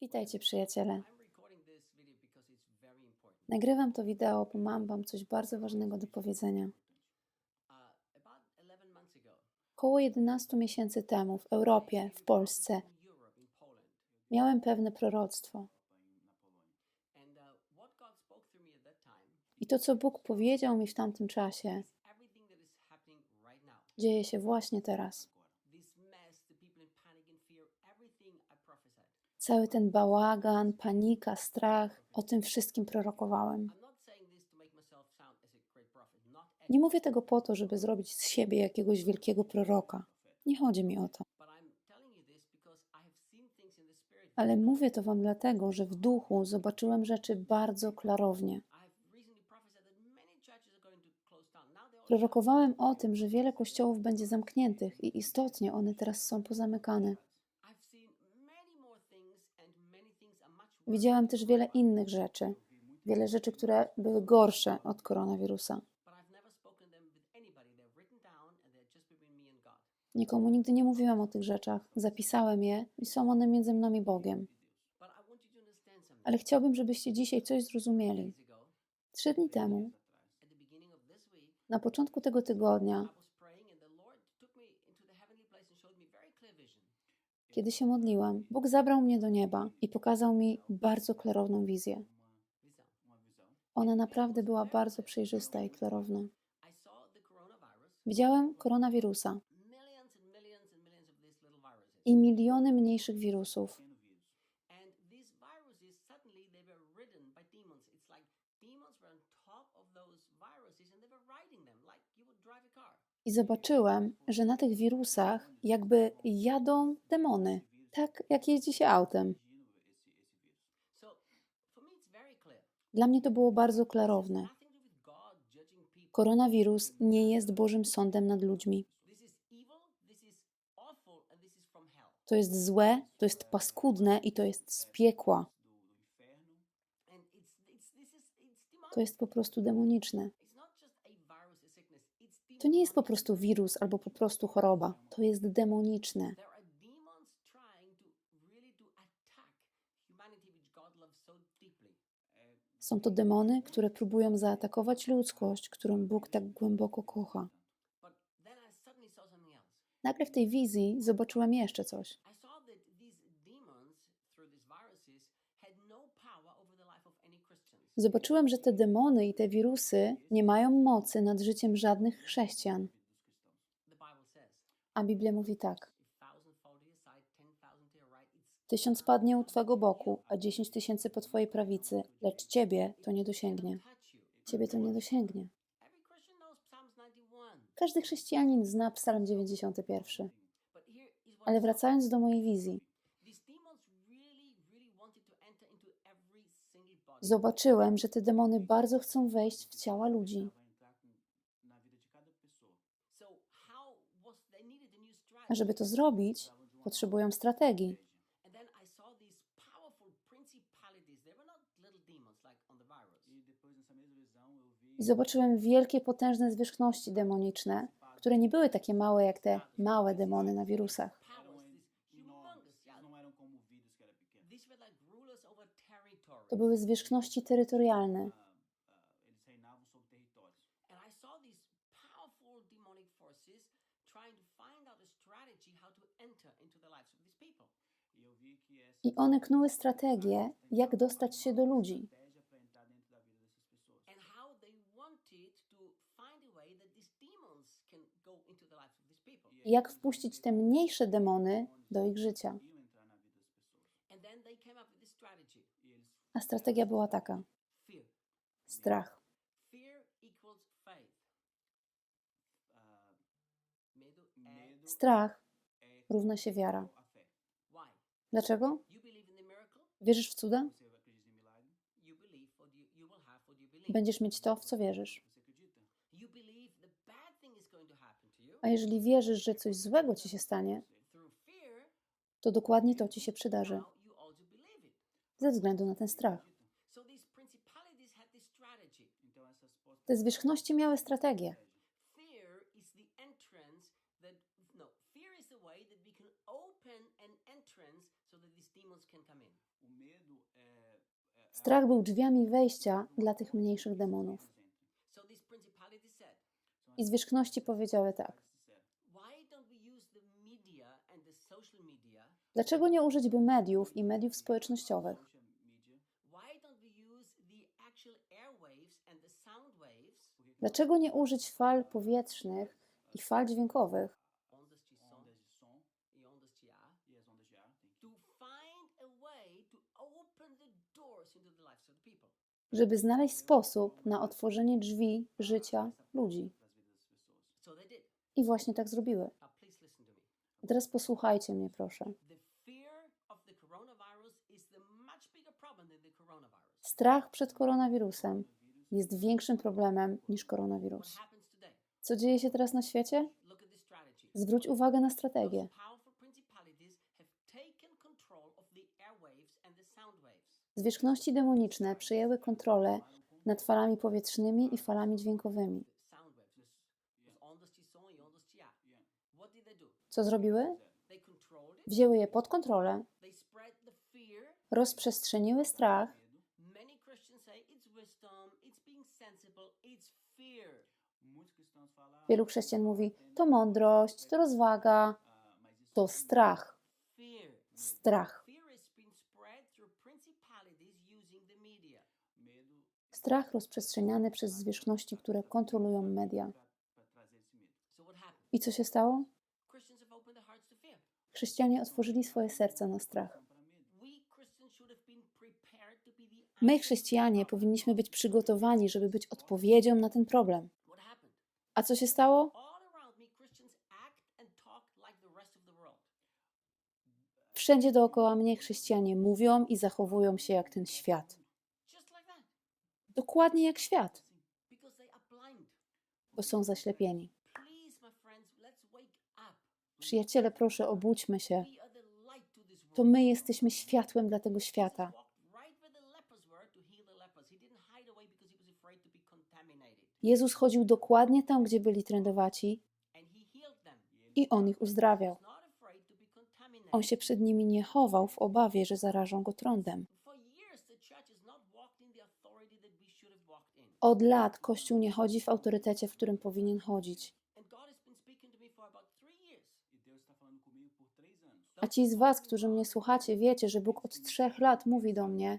Witajcie przyjaciele. Nagrywam to wideo, bo mam Wam coś bardzo ważnego do powiedzenia. About 11 months ago, Około 11 miesięcy temu w Europie, w Polsce, miałem pewne proroctwo. I to, co Bóg powiedział mi w tamtym czasie, dzieje się właśnie teraz. Cały ten bałagan, panika, strach, o tym wszystkim prorokowałem. Nie mówię tego po to, żeby zrobić z siebie jakiegoś wielkiego proroka. Nie chodzi mi o to. Ale mówię to Wam dlatego, że w duchu zobaczyłem rzeczy bardzo klarownie. Prorokowałem o tym, że wiele kościołów będzie zamkniętych i istotnie one teraz są pozamykane. Widziałem też wiele innych rzeczy, wiele rzeczy, które były gorsze od koronawirusa. Nikomu nigdy nie mówiłam o tych rzeczach, zapisałem je i są one między mną i Bogiem. Ale chciałbym, żebyście dzisiaj coś zrozumieli. Trzy dni temu, na początku tego tygodnia, kiedy się modliłam, Bóg zabrał mnie do nieba i pokazał mi bardzo klarowną wizję. Ona naprawdę była bardzo przejrzysta i klarowna. Widziałem koronawirusa i miliony mniejszych wirusów. I zobaczyłem, że na tych wirusach jakby jadą demony, tak jak jeździ się autem. Dla mnie to było bardzo klarowne. Koronawirus nie jest Bożym sądem nad ludźmi. To jest złe, to jest paskudne i to jest z piekła. To jest po prostu demoniczne. To nie jest po prostu wirus albo po prostu choroba. To jest demoniczne. Deeply. Są to demony, które próbują zaatakować ludzkość, którą Bóg tak głęboko kocha. Nagle w tej wizji zobaczyłem jeszcze coś. Zobaczyłem, że te demony i te wirusy nie mają mocy nad życiem żadnych chrześcijan. A Biblia mówi tak: Tysiąc padnie u twego boku, a dziesięć tysięcy po twojej prawicy, lecz ciebie to nie dosięgnie. Ciebie to nie dosięgnie. Every Christian knows Psalms 91. Każdy chrześcijanin zna Psalm 91. But here is what Ale wracając do mojej wizji, zobaczyłem, że te demony bardzo chcą wejść w ciała ludzi. A żeby to zrobić, potrzebują strategii. I zobaczyłem wielkie, potężne zwierzchności demoniczne, które nie były takie małe jak te małe demony na wirusach. Lives of these people. I one knuły strategię, jak dostać się do ludzi. To jak wpuścić te mniejsze demony do ich życia. A strategia była taka: strach. É Strach równa się wiara. Dlaczego? Wierzysz w cuda? Będziesz mieć to, w co wierzysz. A jeżeli wierzysz, że coś złego ci się stanie, to dokładnie to ci się przydarzy. Ze względu na ten strach. Te zwierzchności miały strategię. No. Strach był drzwiami wejścia dla tych mniejszych demonów. I zwierzchności powiedziały tak. Dlaczego nie użyć by mediów i mediów społecznościowych? Dlaczego nie użyć fal powietrznych i fal dźwiękowych, żeby znaleźć sposób na otworzenie drzwi życia ludzi? I właśnie tak zrobiły. Teraz posłuchajcie mnie, proszę. Strach przed koronawirusem jest większym problemem niż koronawirus. Co dzieje się teraz na świecie? Zwróć uwagę na strategię. Zwierzchności demoniczne przejęły kontrolę nad falami powietrznymi i falami dźwiękowymi. Co zrobiły? Wzięły je pod kontrolę, rozprzestrzeniły strach. Wielu chrześcijan mówi: to mądrość, to rozwaga, to strach. Strach. Strach rozprzestrzeniany przez zwierzchności, które kontrolują media. I co się stało? Chrześcijanie otworzyli swoje serca na strach. My, chrześcijanie, powinniśmy być przygotowani, żeby być odpowiedzią na ten problem. A co się stało? Wszędzie dookoła mnie chrześcijanie mówią i zachowują się jak ten świat. Dokładnie jak świat, bo są zaślepieni. Przyjaciele, proszę, obudźmy się. To my jesteśmy światłem dla tego świata. Jezus chodził dokładnie tam, gdzie byli trędowaci i on ich uzdrawiał. On się przed nimi nie chował w obawie, że zarażą go trądem. Od lat Kościół nie chodzi w autorytecie, w którym powinien chodzić. A ci z Was, którzy mnie słuchacie, wiecie, że Bóg od trzech lat mówi do mnie: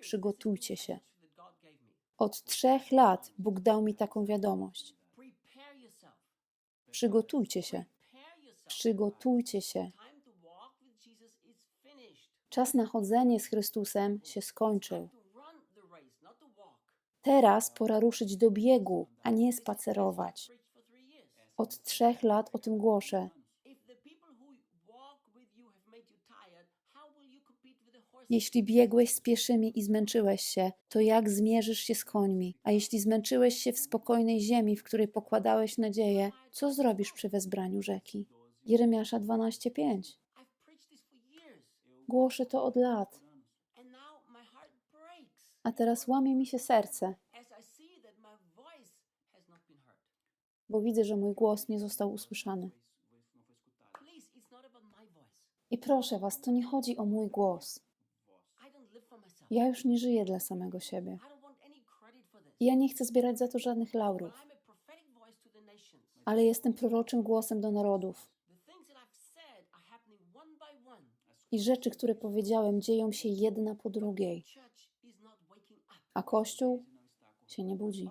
przygotujcie się. Od trzech lat Bóg dał mi taką wiadomość. Przygotujcie się. Przygotujcie się. Czas na chodzenie z Chrystusem się skończył. Teraz pora ruszyć do biegu, a nie spacerować. Od trzech lat o tym głoszę. Jeśli biegłeś z pieszymi i zmęczyłeś się, to jak zmierzysz się z końmi? A jeśli zmęczyłeś się w spokojnej ziemi, w której pokładałeś nadzieję, co zrobisz przy wezbraniu rzeki? Jeremiasza 12:5. I've preached this for years, Głoszę to od lat, a teraz łamie mi się serce, bo widzę, że mój głos nie został usłyszany. I proszę Was, to nie chodzi o mój głos. Ja już nie żyję dla samego siebie. Ja nie chcę zbierać za to żadnych laurów, ale jestem proroczym głosem do narodów. I rzeczy, które powiedziałem, dzieją się jedna po drugiej, a Kościół się nie budzi.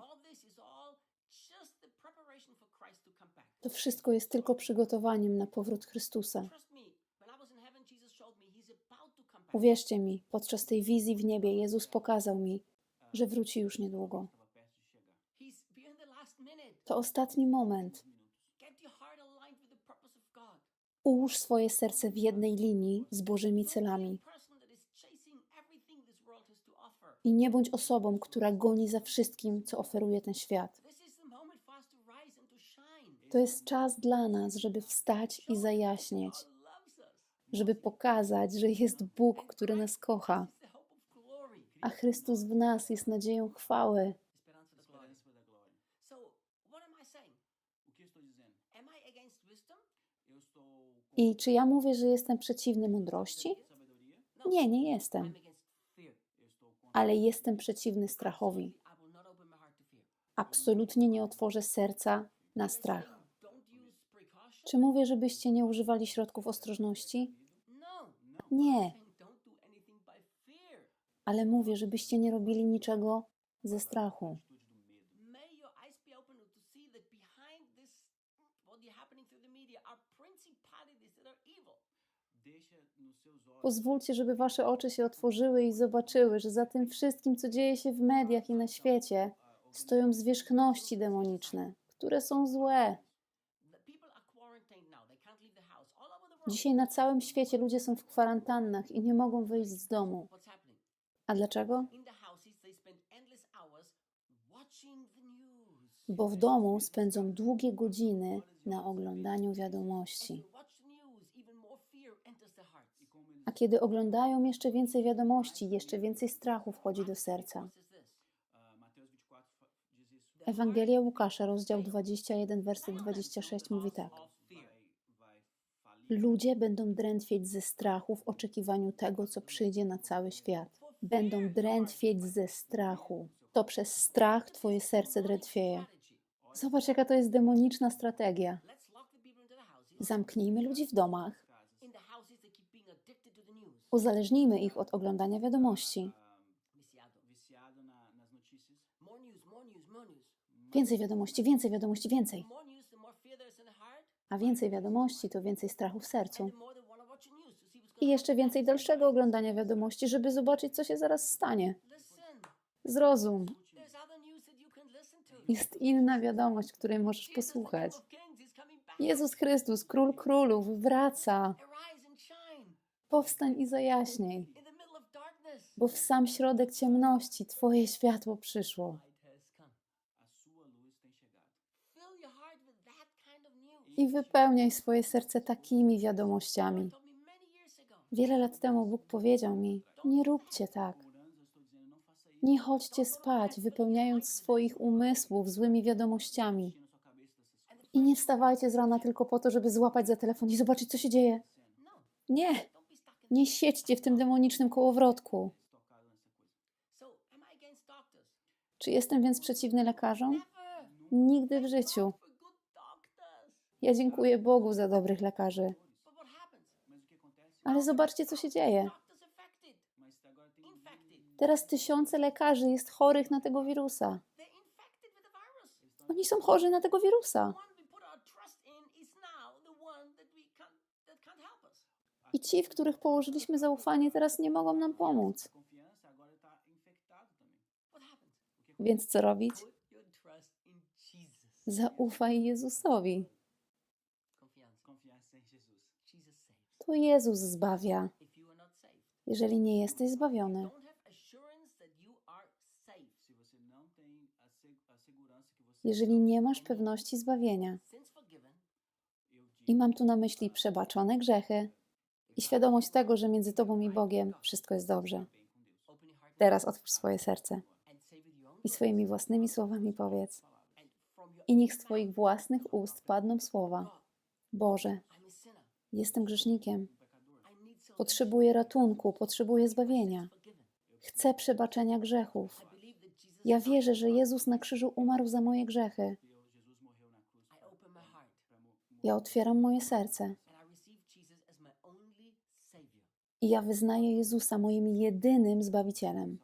To wszystko jest tylko przygotowaniem na powrót Chrystusa. Uwierzcie mi, podczas tej wizji w niebie Jezus pokazał mi, że wróci już niedługo. To ostatni moment. Ułóż swoje serce w jednej linii z Bożymi celami i nie bądź osobą, która goni za wszystkim, co oferuje ten świat. To jest czas dla nas, żeby wstać i zajaśnieć. Żeby pokazać, że jest Bóg, który nas kocha, a Chrystus w nas jest nadzieją chwały. I czy ja mówię, że jestem przeciwny mądrości? Nie, nie jestem, ale jestem przeciwny strachowi. Absolutnie nie otworzę serca na strach. Czy mówię, żebyście nie używali środków ostrożności? Nie, ale mówię, żebyście nie robili niczego ze strachu. Pozwólcie, żeby wasze oczy się otworzyły i zobaczyły, że za tym wszystkim, co dzieje się w mediach i na świecie, stoją zwierzchności demoniczne, które są złe. Dzisiaj na całym świecie ludzie są w kwarantannach i nie mogą wyjść z domu. A dlaczego? Bo w domu spędzą długie godziny na oglądaniu wiadomości. A kiedy oglądają jeszcze więcej wiadomości, jeszcze więcej strachu wchodzi do serca. Ewangelia Łukasza, rozdział 21, werset 26 mówi tak. Ludzie będą drętwieć ze strachu w oczekiwaniu tego, co przyjdzie na cały świat. Będą drętwieć ze strachu. To przez strach twoje serce drętwieje. Zobacz, jaka to jest demoniczna strategia. Zamknijmy ludzi w domach, uzależnijmy ich od oglądania wiadomości. Więcej wiadomości, więcej wiadomości, więcej. A więcej wiadomości to więcej strachu w sercu. I jeszcze więcej dalszego oglądania wiadomości, żeby zobaczyć, co się zaraz stanie. Zrozum. Jest inna wiadomość, której możesz posłuchać. Jezus Chrystus, Król Królów, wraca. Powstań i zajaśnij, bo w sam środek ciemności Twoje światło przyszło. I wypełniaj swoje serce takimi wiadomościami. Wiele lat temu Bóg powiedział mi: Nie róbcie tak. Nie chodźcie spać, wypełniając swoich umysłów złymi wiadomościami. I nie wstawajcie z rana tylko po to, żeby złapać za telefon i zobaczyć, co się dzieje. Nie, nie siedźcie w tym demonicznym kołowrotku. Czy jestem więc przeciwny lekarzom? Nigdy w życiu. Ja dziękuję Bogu za dobrych lekarzy. Ale zobaczcie, co się dzieje. Teraz tysiące lekarzy jest chorych na tego wirusa. Oni są chorzy na tego wirusa. I ci, w których położyliśmy zaufanie, teraz nie mogą nam pomóc. Więc co robić? Zaufaj Jezusowi. To Jezus zbawia, jeżeli nie jesteś zbawiony. Jeżeli nie masz pewności zbawienia. I mam tu na myśli przebaczone grzechy i świadomość tego, że między Tobą i Bogiem wszystko jest dobrze. Teraz otwórz swoje serce i swoimi własnymi słowami powiedz. I niech z Twoich własnych ust padną słowa. Boże. Jestem grzesznikiem. Potrzebuję ratunku, potrzebuję zbawienia. Chcę przebaczenia grzechów. Ja wierzę, że Jezus na krzyżu umarł za moje grzechy. Ja otwieram moje serce I ja wyznaję Jezusa moim jedynym Zbawicielem.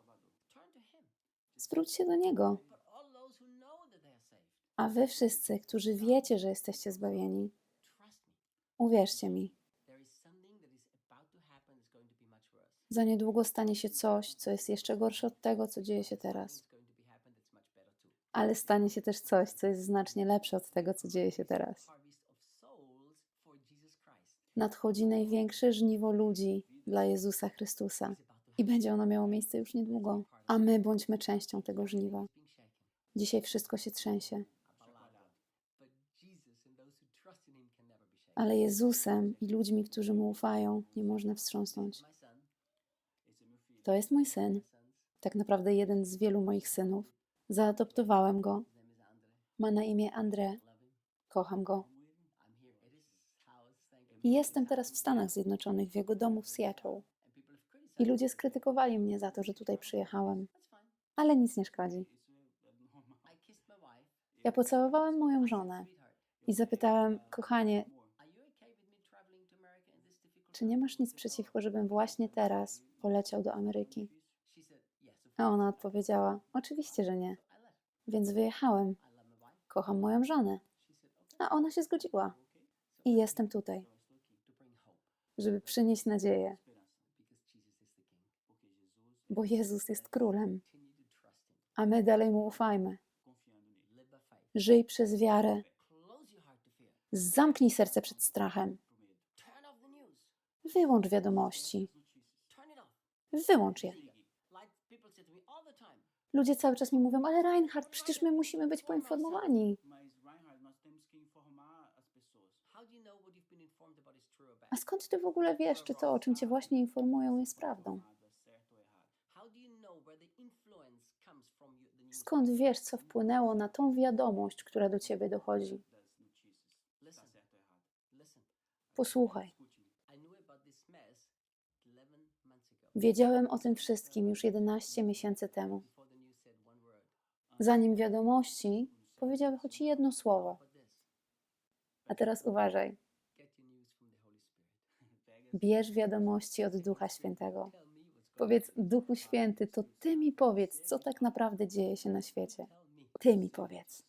Zwróć się do Niego. A Wy wszyscy, którzy wiecie, że jesteście zbawieni. Uwierzcie mi. Za niedługo stanie się coś, co jest jeszcze gorsze od tego, co dzieje się teraz. Ale stanie się też coś, co jest znacznie lepsze od tego, co dzieje się teraz. Nadchodzi największe żniwo ludzi dla Jezusa Chrystusa i będzie ono miało miejsce już niedługo. A my bądźmy częścią tego żniwa. Dzisiaj wszystko się trzęsie, ale Jezusem i ludźmi, którzy mu ufają, nie można wstrząsnąć. To jest mój syn, tak naprawdę jeden z wielu moich synów. Zaadoptowałem go. Ma na imię André. Kocham go. I jestem teraz w Stanach Zjednoczonych, w jego domu w Seattle. I ludzie skrytykowali mnie za to, że tutaj przyjechałem, ale nic nie szkodzi. Ja pocałowałem moją żonę i zapytałem, kochanie, czy nie masz nic przeciwko, żebym właśnie teraz poleciał do Ameryki? A ona odpowiedziała, oczywiście, że nie. Więc wyjechałem. Kocham moją żonę. A ona się zgodziła. I jestem tutaj, żeby przynieść nadzieję, bo Jezus jest królem, a my dalej mu ufajmy. Żyj przez wiarę. Zamknij serce przed strachem. Wyłącz wiadomości. Wyłącz je. Ludzie cały czas mi mówią, ale Reinhard, przecież my musimy być poinformowani. A skąd ty w ogóle wiesz, czy to, o czym cię właśnie informują, jest prawdą? Skąd wiesz, co wpłynęło na tą wiadomość, która do ciebie dochodzi? Das Wiedziałem o tym wszystkim już 11 miesięcy temu. Zanim wiadomości powiedziały choć jedno słowo. A teraz uważaj. Bierz wiadomości od Ducha Świętego. Powiedz, Duchu Święty, to Ty mi powiedz, co tak naprawdę dzieje się na świecie. Ty mi powiedz.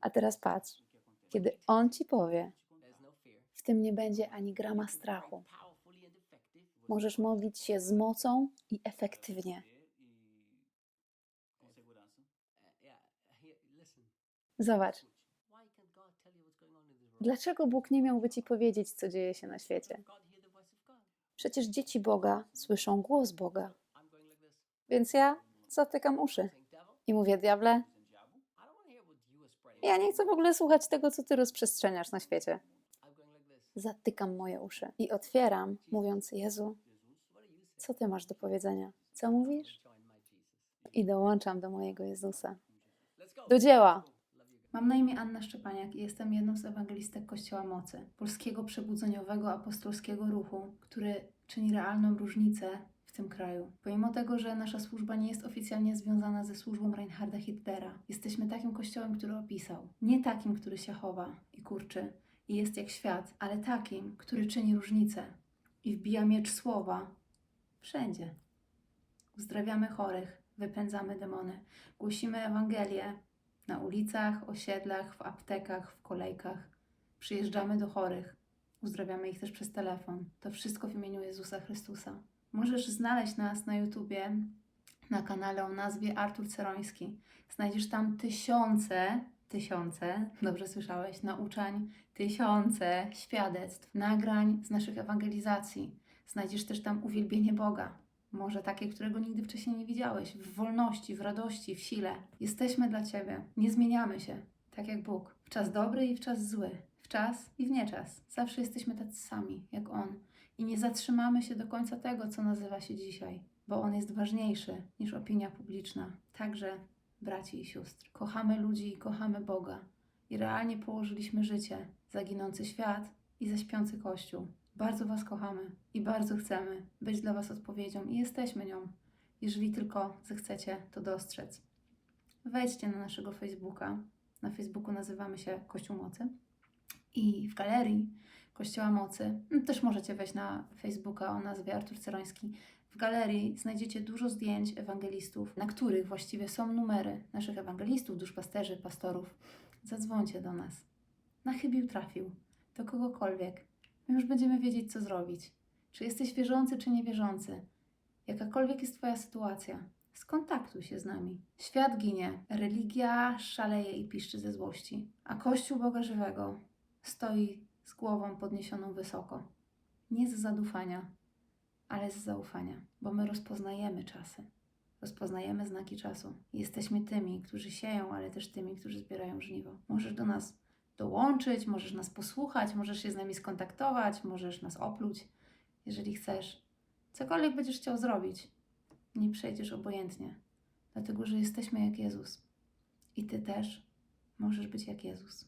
A teraz patrz, kiedy On Ci powie, w tym nie będzie ani grama strachu. Możesz modlić się z mocą i efektywnie. Zobacz, dlaczego Bóg nie miałby Ci powiedzieć, co dzieje się na świecie? Przecież dzieci Boga słyszą głos Boga. Więc ja zatykam uszy i mówię, diable, ja nie chcę w ogóle słuchać tego, co Ty rozprzestrzeniasz na świecie. Zatykam moje uszy i otwieram, mówiąc, Jezu, co Ty masz do powiedzenia? Co mówisz? I dołączam do mojego Jezusa. Do dzieła! Mam na imię Anna Szczepaniak i jestem jedną z ewangelistek Kościoła Mocy, polskiego przebudzeniowego apostolskiego ruchu, który czyni realną różnicę w tym kraju. Pomimo tego, że nasza służba nie jest oficjalnie związana ze służbą Reinharda Hitlera, jesteśmy takim kościołem, który opisał. Nie takim, który się chowa i kurczy i jest jak świat, ale takim, który czyni różnicę i wbija miecz słowa wszędzie. Uzdrawiamy chorych, wypędzamy demony, głosimy Ewangelię, na ulicach, osiedlach, w aptekach, w kolejkach. Przyjeżdżamy do chorych, uzdrawiamy ich też przez telefon. To wszystko w imieniu Jezusa Chrystusa. Możesz znaleźć nas na YouTubie, na kanale o nazwie Artur Ceroński. Znajdziesz tam tysiące, tysiące, dobrze słyszałeś, nauczań, tysiące świadectw, nagrań z naszych ewangelizacji. Znajdziesz też tam uwielbienie Boga, może takie, którego nigdy wcześniej nie widziałeś, w wolności, w radości, w sile. Jesteśmy dla Ciebie, nie zmieniamy się, tak jak Bóg. W czas dobry i w czas zły, w czas i w nieczas. Zawsze jesteśmy tacy sami, jak On. I nie zatrzymamy się do końca tego, co nazywa się dzisiaj, bo On jest ważniejszy niż opinia publiczna. Także, braci i siostry, kochamy ludzi i kochamy Boga. I realnie położyliśmy życie za ginący świat i za śpiący Kościół. Bardzo Was kochamy i bardzo chcemy być dla Was odpowiedzią i jesteśmy nią, jeżeli tylko zechcecie to dostrzec. Wejdźcie na naszego Facebooka. Na Facebooku nazywamy się Kościół Mocy i w galerii Kościoła Mocy no, też możecie wejść na Facebooka o nazwie Artur Ceroński. W galerii znajdziecie dużo zdjęć ewangelistów, na których właściwie są numery naszych ewangelistów, duszpasterzy, pastorów. Zadzwońcie do nas. Na chybił trafił, do kogokolwiek. My już będziemy wiedzieć, co zrobić. Czy jesteś wierzący, czy niewierzący. Jakakolwiek jest Twoja sytuacja, skontaktuj się z nami. Świat ginie, religia szaleje i piszczy ze złości, a Kościół Boga Żywego stoi z głową podniesioną wysoko. Nie z zadufania, ale z zaufania, bo my rozpoznajemy czasy. Rozpoznajemy znaki czasu. Jesteśmy tymi, którzy sieją, ale też tymi, którzy zbierają żniwo. Możesz do nas dołączyć, możesz nas posłuchać, możesz się z nami skontaktować, możesz nas opluć, jeżeli chcesz. Cokolwiek będziesz chciał zrobić, nie przejdziesz obojętnie, dlatego że jesteśmy jak Jezus. I ty też możesz być jak Jezus.